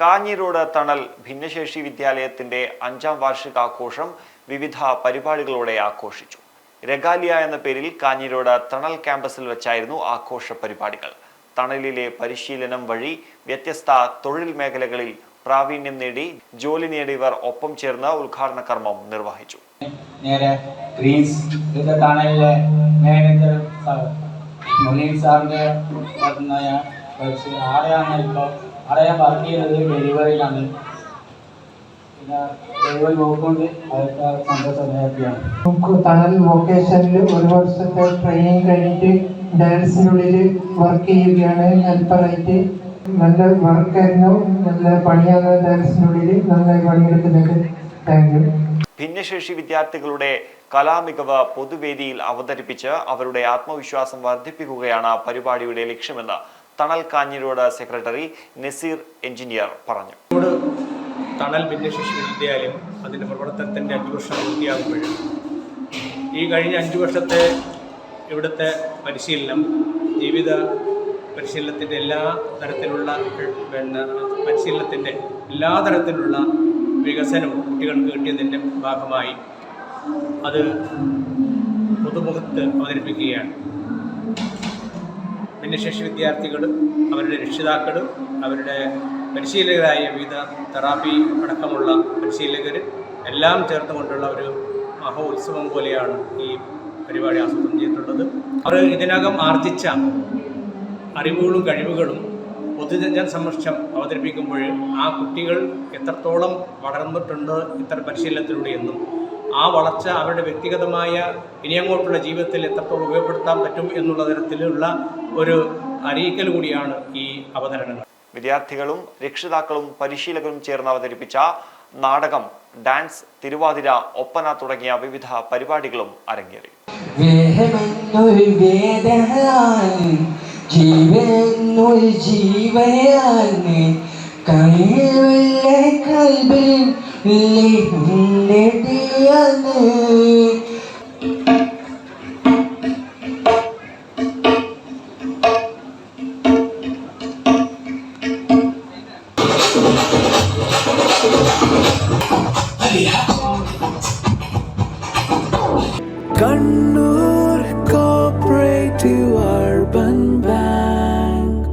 കാഞ്ഞിരോട് തണൽ ഭിന്നശേഷി വിദ്യാലയത്തിന്റെ അഞ്ചാം വാർഷികാഘോഷം വിവിധ പരിപാടികളോടെ ആഘോഷിച്ചു. രഗാലിയ എന്ന പേരിൽ കാഞ്ഞിരോട് തണൽ ക്യാമ്പസിൽ വെച്ചായിരുന്നു ആഘോഷ പരിപാടികൾ. തണലിലെ പരിശീലനം വഴി വ്യത്യസ്ത തൊഴിൽ മേഖലകളിൽ പ്രാവീണ്യം നേടി ജോലി നേടിയവർ ഒപ്പം ചേർന്ന് ഉദ്ഘാടന കർമ്മം നിർവഹിച്ചു. നേരെ ഗ്രീൻസ് ഇത് തണലിലെ മാനേജർ മുനീർ സാറിന്റെ പറഞ്ഞ ആടെയാണ് ഇപ്പോൾ അവിടെ ഞാൻ വർക്ക് ചെയ്യുന്നത് ഡെലിവറിയിലാണ് പിന്നെ ഡെലിവറി നോക്കുകൊണ്ട് അതൊക്കെ സന്തോഷം ഹാപ്പിയാണ് നമുക്ക് തണൽ വൊക്കേഷനിൽ ഒരു വർഷത്തെ ട്രെയിനിങ് കഴിഞ്ഞിട്ട് ഡാൻസിനുള്ളിൽ വർക്ക് ചെയ്യുകയാണ് ഹെൽപ്പറായിട്ട്. നല്ല വർക്കായിരുന്നു നല്ല പണിയാണ് ഡാൻസിനുള്ളിൽ നന്നായി പണിയെടുക്കുന്നുണ്ട് താങ്ക് യു ഭിന്നശേഷി വിദ്യാർത്ഥികളുടെ കലാമികവ് പൊതുവേദിയിൽ അവതരിപ്പിച്ച് അവരുടെ ആത്മവിശ്വാസം വർദ്ധിപ്പിക്കുകയാണ് പരിപാടിയുടെ ലക്ഷ്യമെന്ന് തണൽ കാഞ്ഞിരോട് സെക്രട്ടറി നസീർ എഞ്ചിനീയർ പറഞ്ഞു. തണൽ ഭിന്നശേഷി വിദ്യാലയം അതിന്റെ പ്രവർത്തനത്തിന്റെ അഞ്ച് വർഷം പൂർത്തിയാകുമ്പോഴും ഈ കഴിഞ്ഞ അഞ്ച് വർഷത്തെ ഇവിടുത്തെ പരിശീലനം ജീവിത പരിശീലനത്തിന്റെ എല്ലാ തരത്തിലുള്ള പിന്നെ പരിശീലനത്തിന്റെ എല്ലാ തരത്തിലുള്ള വികസനവും കുട്ടികൾക്ക് കിട്ടിയതിന്റെ ഭാഗമായി അത് പൊതുമുഖത്ത് അവതരിപ്പിക്കുകയാണ്. ഭിന്നശേഷി വിദ്യാർത്ഥികളും അവരുടെ രക്ഷിതാക്കളും അവരുടെ പരിശീലകരായ വിവിധ തെറാപ്പി അടക്കമുള്ള പരിശീലകർ എല്ലാം ചേർത്തുകൊണ്ടുള്ള ഒരു മഹോത്സവം പോലെയാണ് ഈ പരിപാടി ആസൂത്രണം ചെയ്തിട്ടുള്ളത്. അവർ ഇതിനകം ആർജിച്ച അറിവുകളും കഴിവുകളും പൊതുജന സമക്ഷം അവതരിപ്പിക്കുമ്പോൾ ആ കുട്ടികൾ എത്രത്തോളം വളർന്നിട്ടുണ്ട് ഇത്തരം പരിശീലനത്തിലൂടെ എന്നും ആ വളർച്ച അവരുടെ വ്യക്തിഗതമായ ഇനി അങ്ങോട്ടുള്ള ജീവിതത്തിൽ എത്രത്തോളം ഉപയോഗപ്പെടുത്താൻ പറ്റും എന്നുള്ള തരത്തിലുള്ള ഒരു അറിയിക്കൽ കൂടിയാണ് ഈ അവതരണങ്ങൾ. വിദ്യാർത്ഥികളും രക്ഷിതാക്കളും പരിശീലകരും ചേർന്ന് അവതരിപ്പിച്ച നാടകം ഡാൻസ് തിരുവാതിര ഒപ്പന തുടങ്ങിയ വിവിധ പരിപാടികളും അരങ്ങേറി. കണ്ണിലുള്ള കൽബിൽ ലിഹും നെടിയ നീ